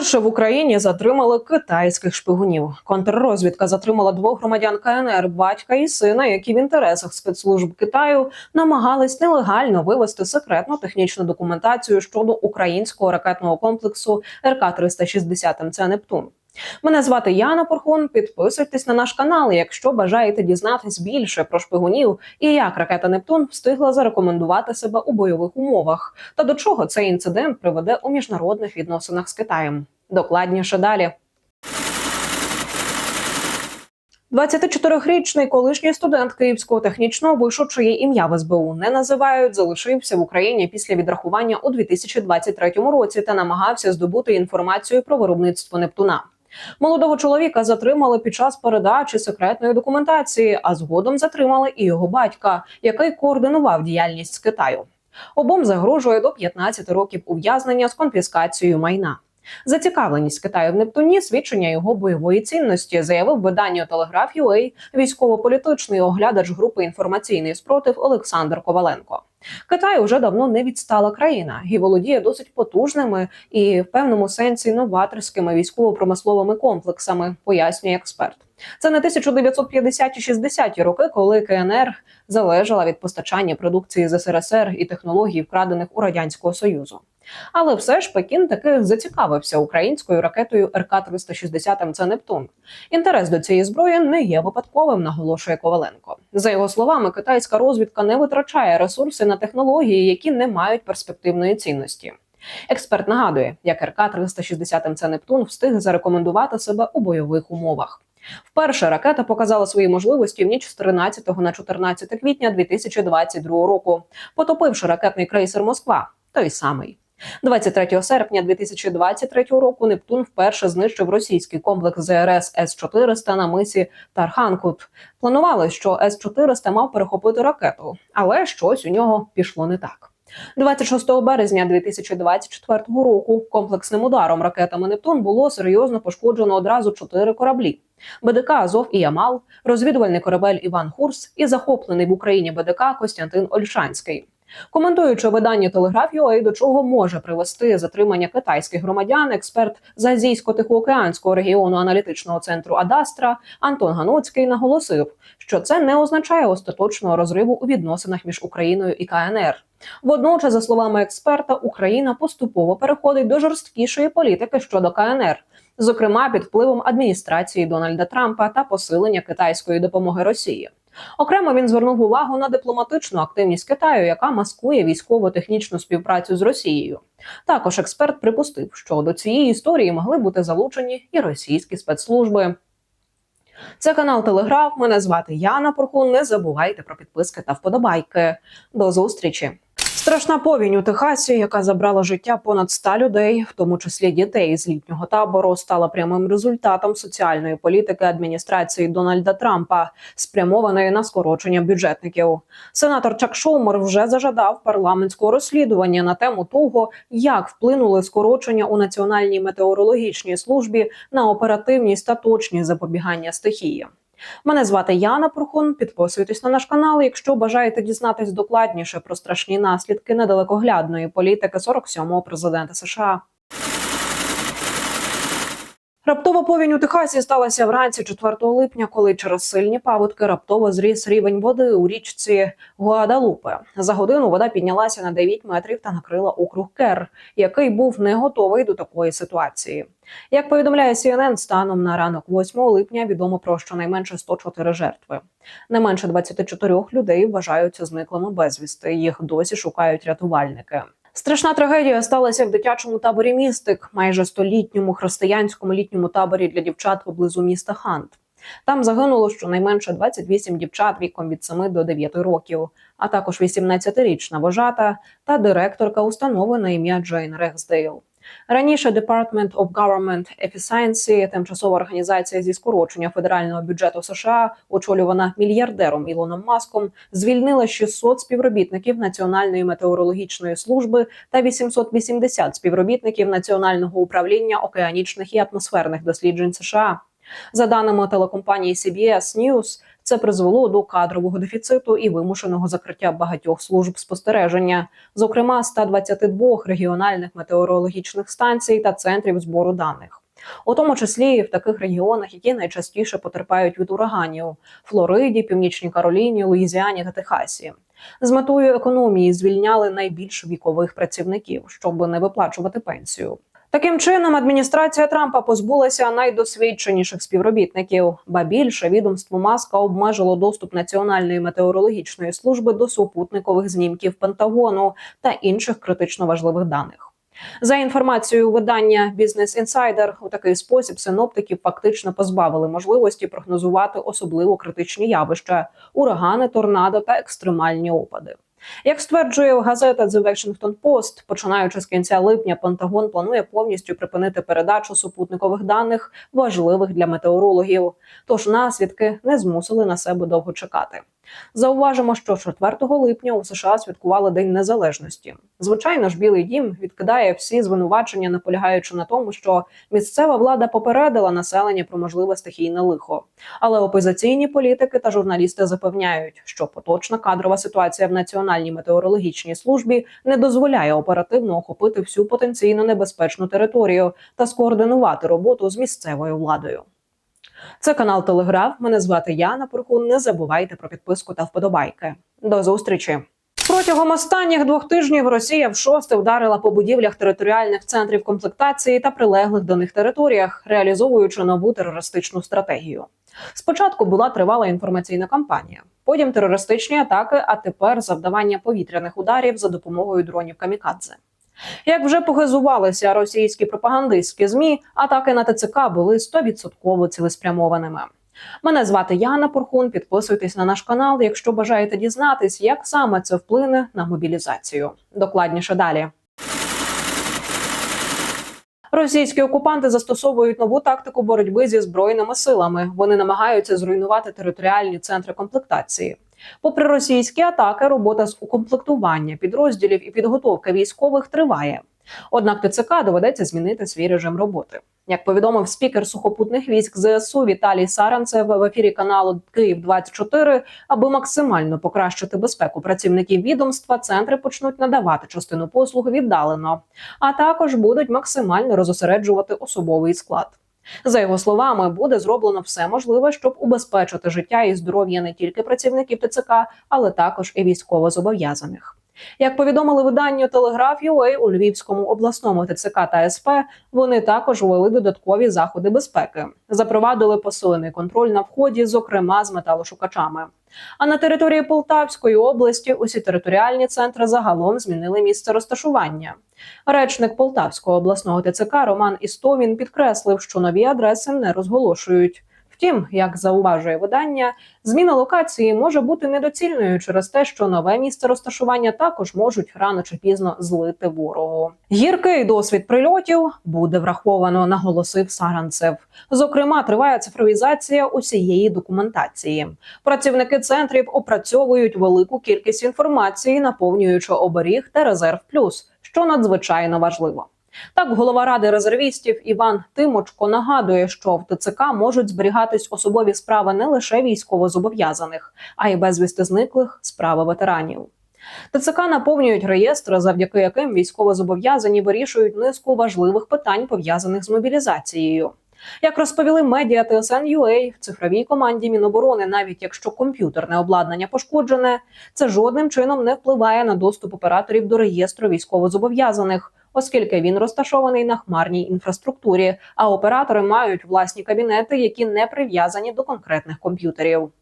Вперше в Україні затримали китайських шпигунів. Контррозвідка затримала двох громадян КНР, батька і сина, які в інтересах спецслужб Китаю намагались нелегально вивести секретну технічну документацію щодо українського ракетного комплексу РК 360 МЦ Нептун. Мене звати Яна Порхун. Підписуйтесь на наш канал, якщо бажаєте дізнатись більше про шпигунів і як ракета Нептун встигла зарекомендувати себе у бойових умовах, та до чого цей інцидент приведе у міжнародних відносинах з Китаєм. Докладніше далі. 24-річний колишній студент Київського технічного вишу, чиє ім'я в СБУ не називають, залишився в Україні після відрахування у 2023 році та намагався здобути інформацію про виробництво Нептуна. Молодого чоловіка затримали під час передачі секретної документації, а згодом затримали і його батька, який координував діяльність з Китаю. Обом загрожує до 15 років ув'язнення з конфіскацією майна. Зацікавленість Китаю в Нептуні свідчення його бойової цінності, заявив виданню Телеграф UA військово-політичний оглядач групи інформаційний спротив Олександр Коваленко. Китай уже давно не відстала країна і володіє досить потужними і в певному сенсі новаторськими військово-промисловими комплексами, пояснює експерт. Це не 1950-60-ті роки, коли КНР залежала від постачання продукції з СРСР і технологій, вкрадених у радянського союзу. Але все ж Пекін таки зацікавився українською ракетою РК 360 МЦ Нептун. Інтерес до цієї зброї не є випадковим, наголошує Коваленко. За його словами, китайська розвідка не витрачає ресурси на технології, які не мають перспективної цінності. Експерт нагадує, як РК 360 МЦ Нептун встиг зарекомендувати себе у бойових умовах. Вперше ракета показала свої можливості в ніч з 13 на 14 квітня 2022 року, потопивши ракетний крейсер Москва, той самий. 23 серпня 2023 року Нептун вперше знищив російський комплекс ЗРС С-400 на мисі Тарханкут. Планували, що С-400 мав перехопити ракету, але щось у нього пішло не так. 26 березня 2024 року комплексним ударом ракетами Нептун було серйозно пошкоджено одразу чотири кораблі: БДК Азов і Ямал, розвідувальний корабель Іван Хурс і захоплений в Україні БДК Костянтин Ольшанський. Коментуючи видання Телеграф UA, до чого може привести затримання китайських громадян, експерт з азійсько-тихоокеанського регіону аналітичного центру Адастра Антон Ганоцький наголосив, що це не означає остаточного розриву у відносинах між Україною і КНР. Водночас, за словами експерта, Україна поступово переходить до жорсткішої політики щодо КНР, зокрема під впливом адміністрації Дональда Трампа та посилення китайської допомоги Росії. Окремо він звернув увагу на дипломатичну активність Китаю, яка маскує військово-технічну співпрацю з Росією. Також експерт припустив, що до цієї історії могли бути залучені і російські спецслужби. Це канал Телеграф. Мене звати Яна Прохун. Не забувайте про підписки та вподобайки. До зустрічі. Страшна повінь у Техасі, яка забрала життя понад 100 людей, в тому числі дітей з літнього табору, стала прямим результатом соціальної політики адміністрації Дональда Трампа, спрямованої на скорочення бюджетників. Сенатор Чак Шоумер вже зажадав парламентського розслідування на тему того, як вплинули скорочення у національній метеорологічній службі на оперативність та точність запобігання стихії. Мене звати Яна Прохун. Підписуйтесь на наш канал, якщо бажаєте дізнатись докладніше про страшні наслідки недалекоглядної політики 47-го президента США. Раптова повінь у Техасі сталася вранці 4 липня, коли через сильні паводки раптово зріс рівень води у річці Гуадалупе. За годину вода піднялася на 9 метрів та накрила округ Кер, який був не готовий до такої ситуації. Як повідомляє CNN, станом на ранок 8 липня відомо про щонайменше 104 жертви. Не менше 24 людей вважаються зниклими безвісти. Їх досі шукають рятувальники. Страшна трагедія сталася в дитячому таборі містик, майже столітньому християнському літньому таборі для дівчат поблизу міста Хант. Там загинуло щонайменше 28 дівчат віком від 7 до 9 років, а також 18-річна вожата та директорка установи на ім'я Джейн Рексдейл. Раніше Department of Government Efficiency, тимчасова організація зі скорочення федерального бюджету США, очолювана мільярдером Ілоном Маском, звільнила 600 співробітників Національної метеорологічної служби та 880 співробітників Національного управління океанічних і атмосферних досліджень США. За даними телекомпанії CBS News, Це призвело до кадрового дефіциту і вимушеного закриття багатьох служб спостереження, зокрема 122 регіональних метеорологічних станцій та центрів збору даних. У тому числі в таких регіонах, які найчастіше потерпають від ураганів Флориді, Північній Кароліні, Луїзіані та Техасі. З метою економії звільняли найбільш вікових працівників, щоб не виплачувати пенсію. Таким чином, адміністрація Трампа позбулася найдосвідченіших співробітників, ба більше відомство Маска обмежило доступ Національної метеорологічної служби до супутникових знімків Пентагону та інших критично важливих даних. За інформацією видання Business Insider, у такий спосіб синоптиків фактично позбавили можливості прогнозувати особливо критичні явища урагани, торнадо та екстремальні опади. Як стверджує газета The Washington Post, починаючи з кінця липня, Пентагон планує повністю припинити передачу супутникових даних, важливих для метеорологів. Тож наслідки не змусили на себе довго чекати. Зауважимо, що 4 липня у США святкували День Незалежності. Звичайно ж, Білий Дім відкидає всі звинувачення, наполягаючи на тому, що місцева влада попередила населення про можливе стихійне лихо. Але опозиційні політики та журналісти запевняють, що поточна кадрова ситуація в національній метеорологічній службі не дозволяє оперативно охопити всю потенційно небезпечну територію та скоординувати роботу з місцевою владою. Це канал Телеграф. Мене звати Яна Порхун. Не забувайте про підписку та вподобайки. До зустрічі. Протягом останніх двох тижнів Росія вшосте вдарила по будівлях територіальних центрів комплектації та прилеглих до них територіях, реалізовуючи нову терористичну стратегію. Спочатку була тривала інформаційна кампанія, потім терористичні атаки, а тепер завдавання повітряних ударів за допомогою дронів камікадзе. Як вже похизувалися російські пропагандистські змі, атаки на ТЦК були 100% цілеспрямованими. Мене звати Яна Порхун. Підписуйтесь на наш канал, якщо бажаєте дізнатись, як саме це вплине на мобілізацію. Докладніше далі. Російські окупанти застосовують нову тактику боротьби зі збройними силами. Вони намагаються зруйнувати територіальні центри комплектації. Попри російські атаки, робота з укомплектування підрозділів і підготовка військових триває. Однак ТЦК доведеться змінити свій режим роботи. Як повідомив спікер сухопутних військ ЗСУ Віталій Саранцев в ефірі каналу Київ 24 аби максимально покращити безпеку працівників відомства, центри почнуть надавати частину послуг віддалено, а також будуть максимально розосереджувати особовий склад. За його словами, буде зроблено все можливе, щоб убезпечити життя і здоров'я не тільки працівників ТЦК, але також і військовозобов'язаних. Як повідомили виданню Телеграф UA у Львівському обласному ТЦК та СП, вони також ввели додаткові заходи безпеки, запровадили посилений контроль на вході, зокрема з металошукачами. А на території Полтавської області усі територіальні центри загалом змінили місце розташування. Речник Полтавського обласного ТЦК Роман Істовін підкреслив, що нові адреси не розголошують. Втім, як зауважує видання, зміна локації може бути недоцільною через те, що нове місце розташування також можуть рано чи пізно злити ворогу. Гіркий досвід прильотів буде враховано, наголосив Саранцев. Зокрема, триває цифровізація усієї документації. Працівники центрів опрацьовують велику кількість інформації, наповнюючи оберіг та резерв плюс, що надзвичайно важливо. Так, голова ради резервістів Іван Тимочко нагадує, що в ТЦК можуть зберігатись особові справи не лише військовозобов'язаних, а й безвісти зниклих справи ветеранів. ТЦК наповнюють реєстри, завдяки яким військовозобов'язані вирішують низку важливих питань пов'язаних з мобілізацією. Як розповіли медіа TSN.ua, в цифровій команді Міноборони, навіть якщо комп'ютерне обладнання пошкоджене, це жодним чином не впливає на доступ операторів до реєстру військовозобов'язаних, оскільки він розташований на хмарній інфраструктурі, а оператори мають власні кабінети, які не прив'язані до конкретних комп'ютерів.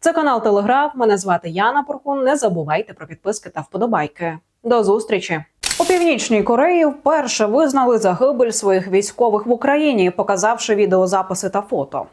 Це канал Телеграф. Мене звати Яна Порхун. Не забувайте про підписки та вподобайки. До зустрічі! У північній Кореї вперше визнали загибель своїх військових в Україні, показавши відеозаписи та фото.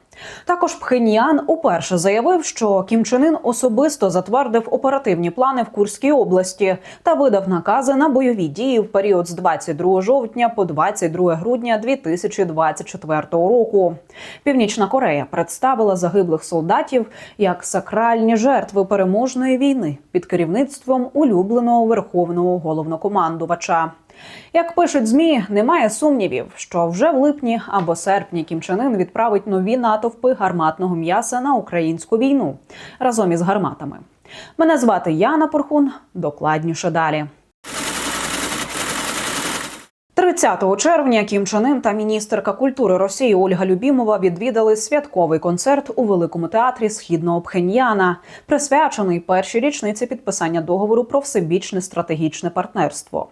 Також Пхеньян уперше заявив, що Кім Чен Ін особисто затвердив оперативні плани в Курській області та видав накази на бойові дії в період з 22 жовтня по 22 грудня 2024 року. Північна Корея представила загиблих солдатів як сакральні жертви переможної війни під керівництвом улюбленого верховного головнокомандувача. Як пишуть змі, немає сумнівів, що вже в липні або серпні Кім Чен Ын відправить нові натовпи гарматного м'яса на українську війну разом із гарматами. Мене звати Яна Порхун. Докладніше далі. 30 червня Кім Чен Ын та міністерка культури Росії Ольга Любімова відвідали святковий концерт у великому театрі східного Пхеньяна, присвячений першій річниці підписання договору про всебічне стратегічне партнерство.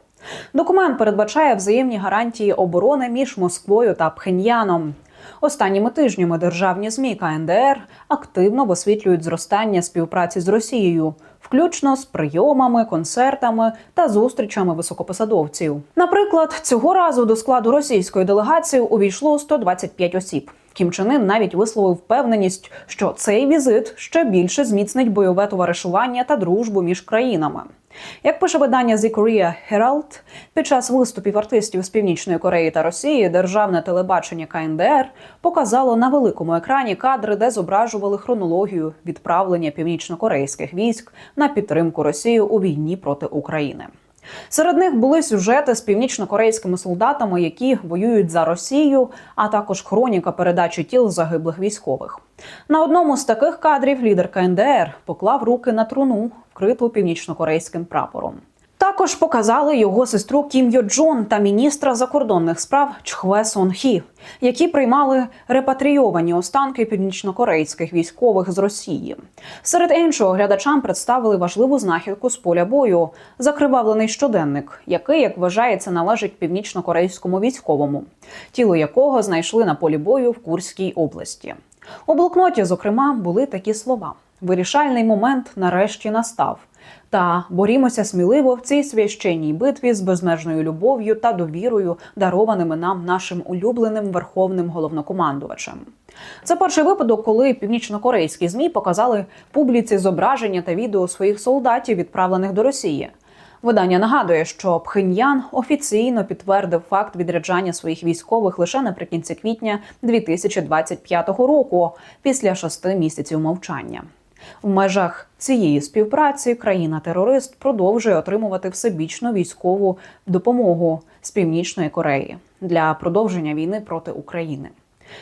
Документ передбачає взаємні гарантії оборони між Москвою та Пхеньяном. Останніми тижнями державні змі КНДР активно висвітлюють зростання співпраці з Росією, включно з прийомами, концертами та зустрічами високопосадовців. Наприклад, цього разу до складу російської делегації увійшло 125 осіб. Кім Чен Ын навіть висловив впевненість, що цей візит ще більше зміцнить бойове товаришування та дружбу між країнами. Як пише видання The Korea Herald, під час виступів артистів з Північної Кореї та Росії державне телебачення КНДР показало на великому екрані кадри, де зображували хронологію відправлення північнокорейських військ на підтримку Росії у війні проти України. Серед них були сюжети з північно-корейськими солдатами, які воюють за Росію, а також хроніка передачі тіл загиблих військових. На одному з таких кадрів лідер КНДР поклав руки на труну, вкриту північно-корейським прапором. Також показали його сестру Кім Йо Джон та міністра закордонних справ Чхве Сон Хі, які приймали репатрійовані останки північнокорейських військових з Росії. Серед іншого глядачам представили важливу знахідку з поля бою закривавлений щоденник, який, як вважається, належить північнокорейському військовому, тіло якого знайшли на полі бою в Курській області. У блокноті, зокрема, були такі слова: вирішальний момент нарешті настав. Та борімося сміливо в цій священній битві з безмежною любов'ю та довірою, дарованими нам нашим улюбленим верховним головнокомандувачем. Це перший випадок, коли північнокорейські змі показали публіці зображення та відео своїх солдатів, відправлених до Росії. Видання нагадує, що Пхеньян офіційно підтвердив факт відряджання своїх військових лише наприкінці квітня 2025 року, після шести місяців мовчання. В межах цієї співпраці країна-терорист продовжує отримувати всебічну військову допомогу з північної Кореї для продовження війни проти України.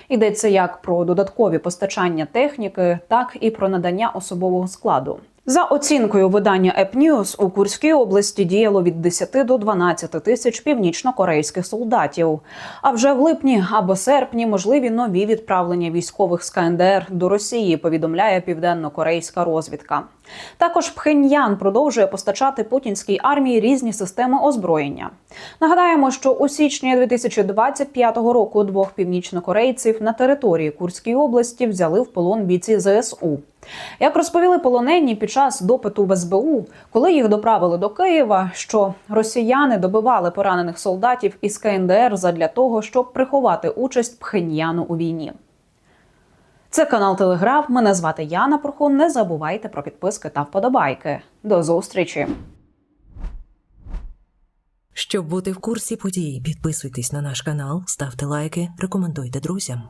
Йдеться як про додаткові постачання техніки, так і про надання особового складу. За оцінкою видання App у Курській області діяло від 10 до 12 тисяч північно-корейських солдатів. А вже в липні або серпні можливі нові відправлення військових з КНДР до Росії. Повідомляє південно-корейська розвідка. Також Пхеньян продовжує постачати путінській армії різні системи озброєння. Нагадаємо, що у січні 2025 року двох північнокорейців на території Курської області взяли в полон бійці ЗСУ. Як розповіли полонені під час допиту в СБУ, коли їх доправили до Києва, що росіяни добивали поранених солдатів із КНДР задля того, щоб приховати участь Пхеньяну у війні. Це канал Телеграф. Мене звати Яна Порхун. Не забувайте про підписки та вподобайки. До зустрічі! Щоб бути в курсі подій, підписуйтесь на наш канал, ставте лайки, рекомендуйте друзям.